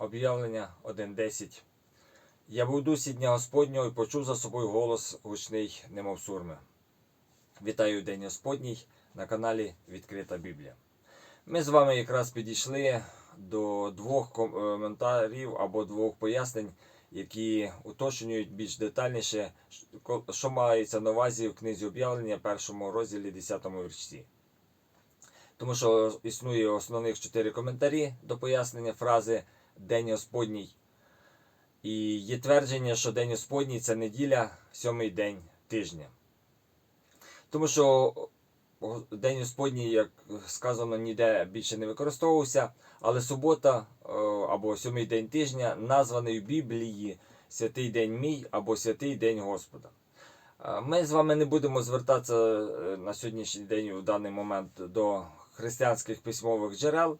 Об'явлення 1.10. Я був дусі дня Господнього і почув за собою голос гучний, немов сурми. Вітаю День Господній на каналі Відкрита Біблія. Ми з вами якраз підійшли до двох коментарів або двох пояснень, які уточнюють більш детальніше, що мається на увазі в книзі об'явлення, першому розділі 10 вірші. Тому що існує основних чотири коментарі до пояснення фрази День Господній. І є твердження, що День Господній це неділя, сьомий день тижня. Тому що День Господній, як сказано, ніде більше не використовувався, але субота е, або сьомий день тижня названий в Біблії святий день мій або святий день Господа. Е, Ми з вами не будемо звертатися е, на сьогоднішній день в даний момент до християнських письмових джерел.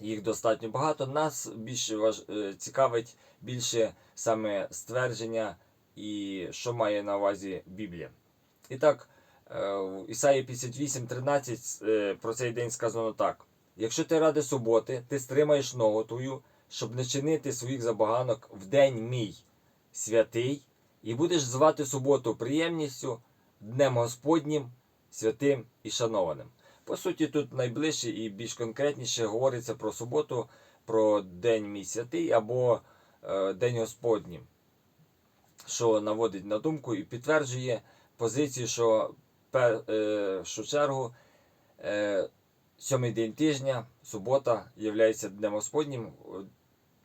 Їх достатньо багато. Нас більше важ... е, цікавить більше саме ствердження і що має на увазі Біблія. І так, е, в Ісаї 58.13 е, про цей день сказано так: якщо ти ради суботи, ти стримаєш ногу твою, щоб не чинити своїх забаганок в день мій святий, і будеш звати суботу приємністю, днем Господнім, святим і шанованим. По суті, тут найближче і більш конкретніше говориться про суботу, про День мій святий або е, День Господній, що наводить на думку і підтверджує позицію, що е, першу чергу е, сьомий день тижня, субота, є Днем Господнім.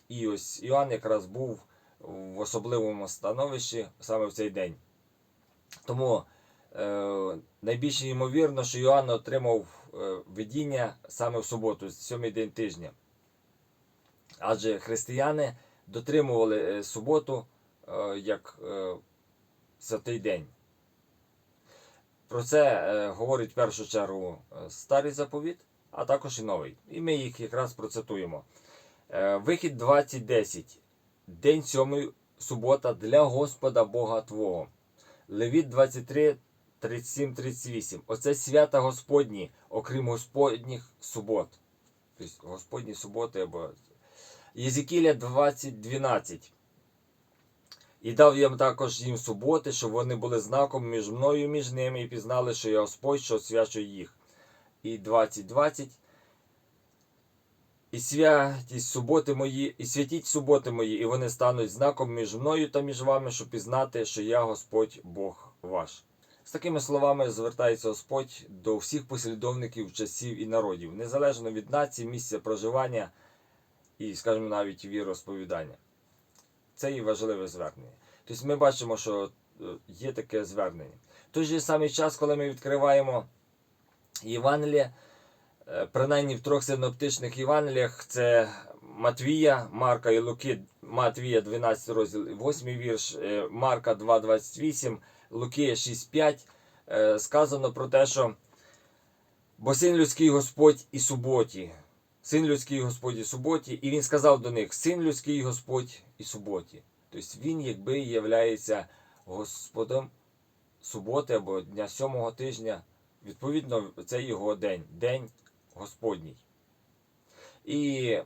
І ось Іоанн якраз був в особливому становищі саме в цей день. Тому найбільш ймовірно, що Йоанн отримав е, видіння саме в суботу, сьомий день тижня. Адже християни дотримували е, суботу е, як е, святий день. Про це е, говорить в першу чергу е, старий заповіт, а також і новий. І ми їх якраз процитуємо. Е, Вихід 20.10. День сьомий субота для Господа Бога Твого. Левіт 23, 37, 38. Оце свята Господні, окрім Господніх субот. Тобто Господні суботи або. Єзекіля 20, 12. І дав їм також їм суботи, щоб вони були знаком між мною і між ними, і пізнали, що я Господь, що освячує їх. І 20, 20. І святіть суботи мої, і святіть суботи мої, і вони стануть знаком між мною та між вами, щоб пізнати, що я Господь Бог ваш. З такими словами звертається Господь до всіх послідовників часів і народів, незалежно від нації, місця проживання і, скажімо, навіть віросповідання. Це і важливе звернення. Тобто ми бачимо, що е, є таке звернення. В той же самий час, коли ми відкриваємо Євангеліє, Е, принаймні в трьох синоптичних Євангеліях це Матвія, Марка і Луки, Матвія 12 розділ, 8 вірш, е, Марка 2,28, Луки 6,5 е, сказано про те, що бо син людський Господь і суботі, син людський Господь і суботі, і він сказав до них: Син людський Господь і суботі. Тобто він, якби являється Господом суботи або дня сьомого тижня. Відповідно, це його день, день Господній. І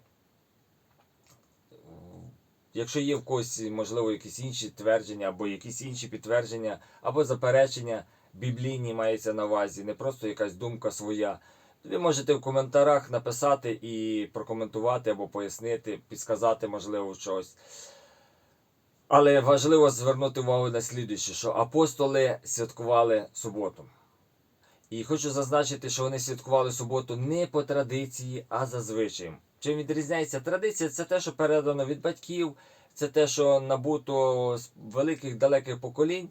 якщо є в когось, можливо, якісь інші твердження, або якісь інші підтвердження, або заперечення біблійні мається на увазі, не просто якась думка своя, ви можете в коментарях написати і прокоментувати, або пояснити, підсказати, можливо, щось. Але важливо звернути увагу на слідуюче, що апостоли святкували суботу. І хочу зазначити, що вони святкували суботу не по традиції, а за звичаєм. Чим відрізняється традиція? Це те, що передано від батьків, це те, що набуто з великих далеких поколінь.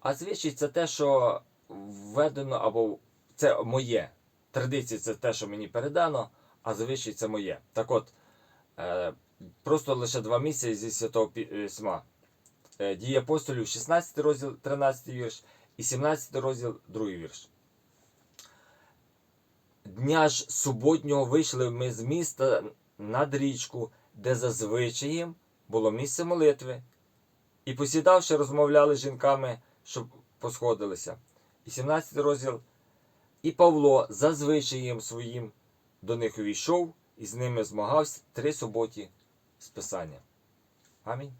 А звичай це те, що введено або це моє. Традиція це те, що мені передано, а звичай це моє. Так от, е, просто лише два місяці зі святого письма. Е, Дії апостолів, 16 розділ, 13 вірш і 17 розділ, 2 вірш. Дня ж суботнього вийшли ми з міста над річку, де зазвичаєм було місце молитви, і посідавши, розмовляли з жінками, щоб посходилися. І 17 розділ. І Павло зазвичаєм своїм до них увійшов і з ними змагався три суботі з Писання. Амінь.